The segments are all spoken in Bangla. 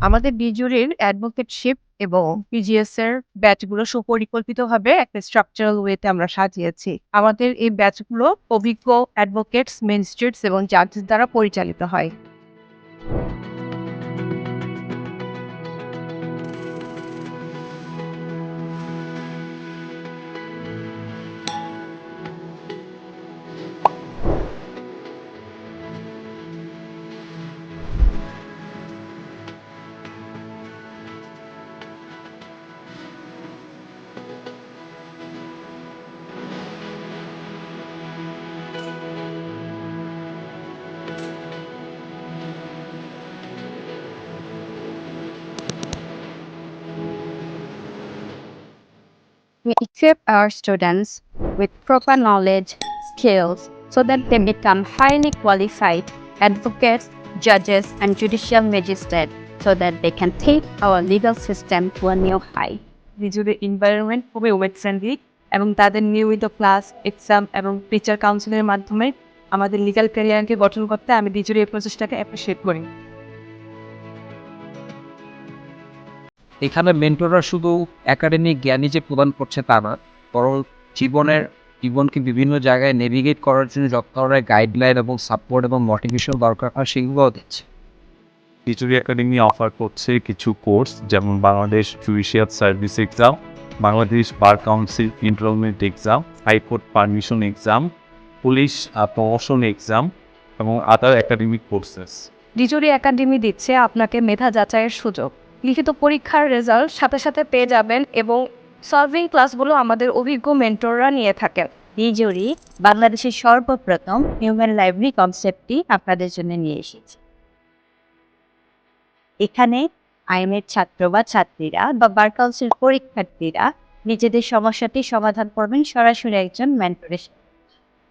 আমাদের ডিজুরির অ্যাডভোকেটশিপ এবং পিজিএস এর ব্যাচগুলো সুপরিকল্পিতভাবে একটা স্ট্রাকচারাল ওয়েতে আমরা সাজিয়েছি। আমাদের এই ব্যাচগুলো অভিজ্ঞ অ্যাডভোকেটস ম্যাজিস্ট্রেটস এবং জাজেস দ্বারা পরিচালিত হয়। We equip our students with proper knowledge, skills, so that they become highly qualified advocates, judges, and judicial magistrates, so that they can take our legal system to a new high. বিজুরির এনভায়রনমেন্ট খুবই ওয়েট ফ্রেন্ডলি এবং তাদের নিয়মিত ক্লাস এক্সাম এবং টিচার কাউন্সিলের মাধ্যমে আমাদের লিগাল ক্যারিয়ারকে গঠন করতে আমি বিজুরি এই প্রচেষ্টাকে অ্যাপ্রিসিয়েট করি এখানে মেন্টররা শুধু একাডেমিক জ্ঞানই যে প্রদান করছে তা না বরং জীবনের জীবনকে বিভিন্ন জায়গায় নেভিগেট করার জন্য যত ধরনের গাইডলাইন এবং সাপোর্ট এবং মোটিভেশন দরকার হয় সেগুলোও দিচ্ছে। খিচুড়ি একাডেমি অফার করছে কিছু কোর্স যেমন Bangladesh judicial service exam Bangladesh bar council enrolment exam high court permission exam police promotion exam এবং আদার একাডেমিক কোর্সেস ডিজুরি একাডেমি দিচ্ছে আপনাকে মেধা যাচাইয়ের সুযোগ। লিখিত পরীক্ষার রেজাল্ট সাথে সাথে পেয়ে যাবেন এবং সলভিং ক্লাসগুলো আমাদের অভিজ্ঞ মেন্টররা নিয়ে থাকেন বিজুরি বাংলাদেশের সর্বপ্রথম হিউম্যান লাইব্রেরি কনসেপ্টটি আপনাদের জন্য নিয়ে এসেছে এখানে আইনের ছাত্র বা ছাত্রীরা বা বার কাউন্সিল পরীক্ষার্থীরা নিজেদের সমস্যাটি সমাধান করবেন সরাসরি একজন মেন্টরের সাথে।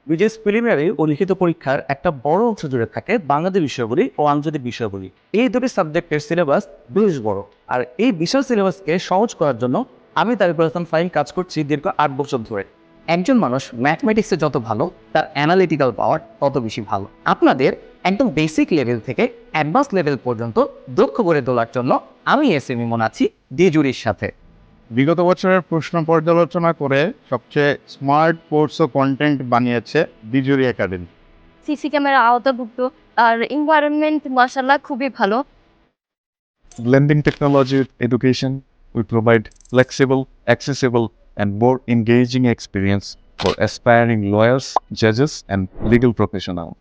বিজেস প্রিলিমিনারি ও লিখিত পরীক্ষার একটা বড় অংশ জুড়ে থাকে বাংলাদেশ বিষয়গুলি ও আঞ্চলিক বিষয়গুলি। এই দুটি সাবজেক্টের সিলেবাস বেশ বড়। আর এই বিশাল সিলেবাসকে সহজ করার জন্য আমি তারিকুল হাসান ফাইন কাজ করছি দীর্ঘ আট বছর ধরে। একজন মানুষ ম্যাথমেটিক্সে যত ভালো, তার অ্যানালিটিক্যাল পাওয়ার তত বেশি ভালো। আপনাদের একদম বেসিক লেভেল থেকে অ্যাডভান্স লেভেল পর্যন্ত দক্ষ করে তোলার জন্য আমি এস এম ইমন আছি ডিজুরির সাথে। বিগত বছরের প্রশ্ন পর্যালোচনা করে সবচেয়ে স্মার্ট কোর্স ও কন্টেন্ট বানিয়েছে বিজুরি একাডেমি। সিসি ক্যামেরা আওতাভুক্ত আর এনভায়রনমেন্ট মাশাল্লাহ খুবই ভালো। Lending technology education we provide flexible accessible and more engaging experience for aspiring lawyers জাজেস and legal professionals